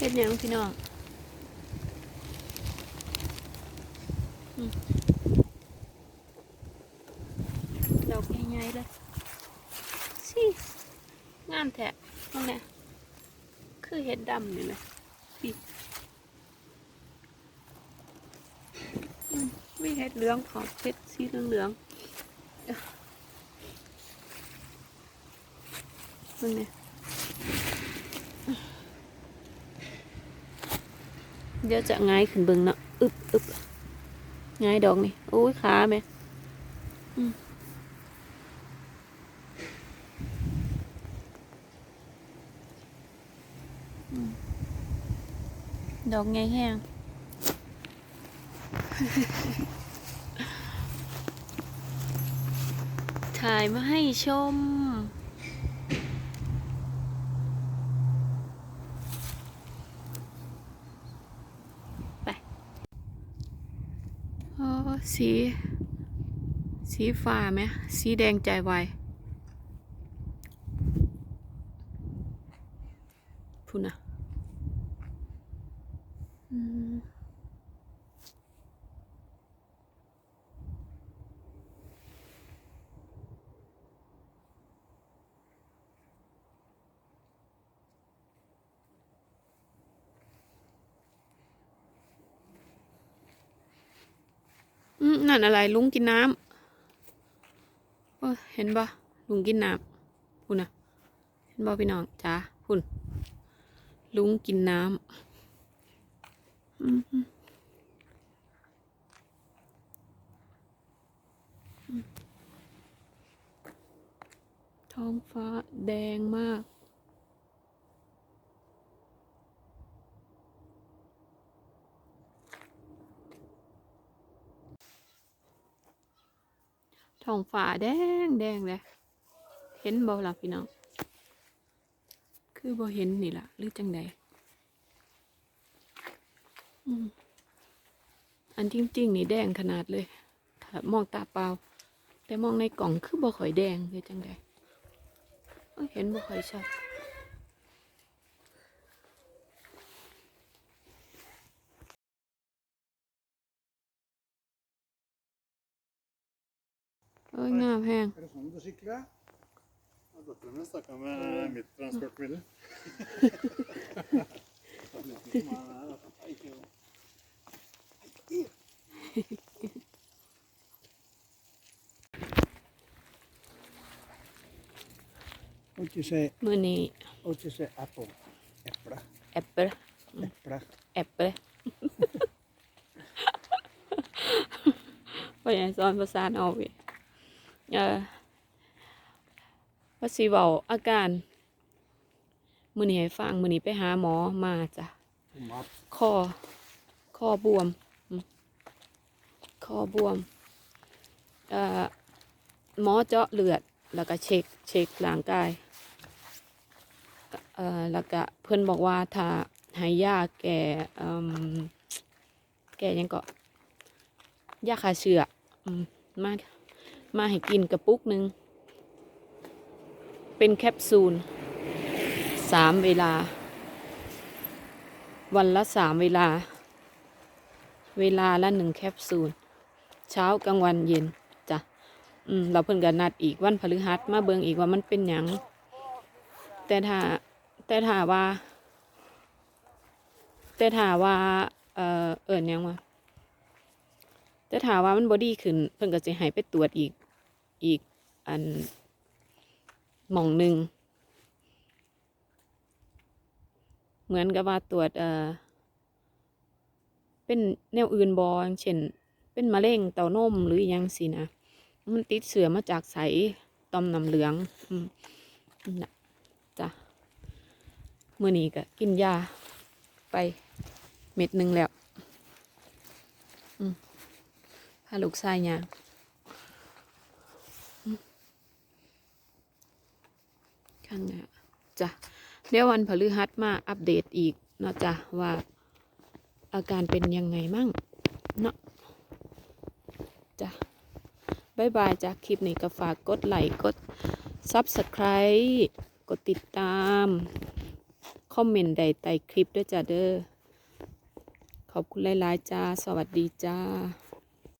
เฮ็ดหยังพี่น้องอืมดอกใหญ่ๆเลยสิงามแท้ตรงเนี้ยคือเห็ดดำนี่ไหมพี่อืมไม่เห็ดเหลืองขอบเห็ดสีเหลืองๆเอ้อตรงเนี้ย เดี๋ยวจะง่ายขึ้นเบิ่งเนาะอึบอึบง่ายดอกนี่โอ้ยขาแม่อืมอืมดอกไงแห้งถ่ายมาให้ชม อ๋อ สี สีฟ้าไหมสีแดงใจไวพูนะอืม นั่นอะไรลุงกินน้ำเห็นปะลุงกินน้ำพูดนะเห็นปะพี่น้องจ้าพุ่น ลุงกินน้ำท้องฟ้าแดงมาก ท้องฟ้าแดงแดงเลยเห็นบ่ล่ะพี่น้อง คือบ่เห็นนี่ล่ะ หรือจังใดอันจริง ๆ นี่แดงขนาดเลยถ้ามองตาเปล่า แต่มองในกล่องคือบ่ค่อยแดงเลยจังใดเอ้ยเห็นบ่ค่อยชัด เอ้ยงามแพง Er det sånn du sykler? Ja, Dattera mi snakka med mitt transportmiddel. What you say? มื้อนี้ What you say? Apple. Eple. แอปเปิล Eple. แอปเปิลพ่อใหญ่สอนภาษาเอาเว้ย เออว่าสิเว้าอาการมื้อนี้ให้ฟังมื้อนี้ไปหาหมอมาจ้ะ Tomat. คอคอบวมอืมคอบวมเอ่อหมอเจาะเลือด แล้วก็เช็คเช็คร่างกายเอ่อแล้วก็เพื่อนบอกว่าถ้าให้ยาแก่เอิ่มแก่หยังก็ยาฆ่าเชื้ออืมมา มาให้กินกระปุกหนึ่ง เป็นแคปซูลสามเวลา วันละสามเวลา เวลาละหนึ่งแคปซูล เช้ากลางวันเย็นจ้ะอืมเราเพิ่นก็นัดอีกวันพฤหัสมาเบิงอีกว่ามันเป็นหยัง แต่ถ้าแต่ถ้าว่า แต่ถ้าว่า เอ่อเอิ้นหยังวะ แต่ถ้าว่ามันบ่ดีขึ้น เพิ่นก็สิให้ไปตรวจอีกอีกอันหม่องหนึ่งเหมือนกับว่าตรวจเอ่อเป็นแนวอื่นบอย่างเช่น เป็นมะเร็งเต้านมหรือยังสินะมันติดเสือมาจากใสตอมน้ำเหลืองอืมนะจ้ะมื่อนี้ก็กินยาไปเม็ดหนึ่งแล้ว อืม พาลูกชายยางอืมข้างหน้าจ้ะเดี๋ยววันพฤหัสมาอัปเดตอีกเนาะจ้ะว่าอาการเป็นยังไงมั่งเนาะจ้ะบายบายจ้ะคลิปนี้ก็ฝากกดไลค์กด Subscribe กดติดตาม คอมเมนต์ใดใต้คลิปด้วยจ้าเด้อขอบคุณหลาย ๆ จ้า สวัสดีจ้า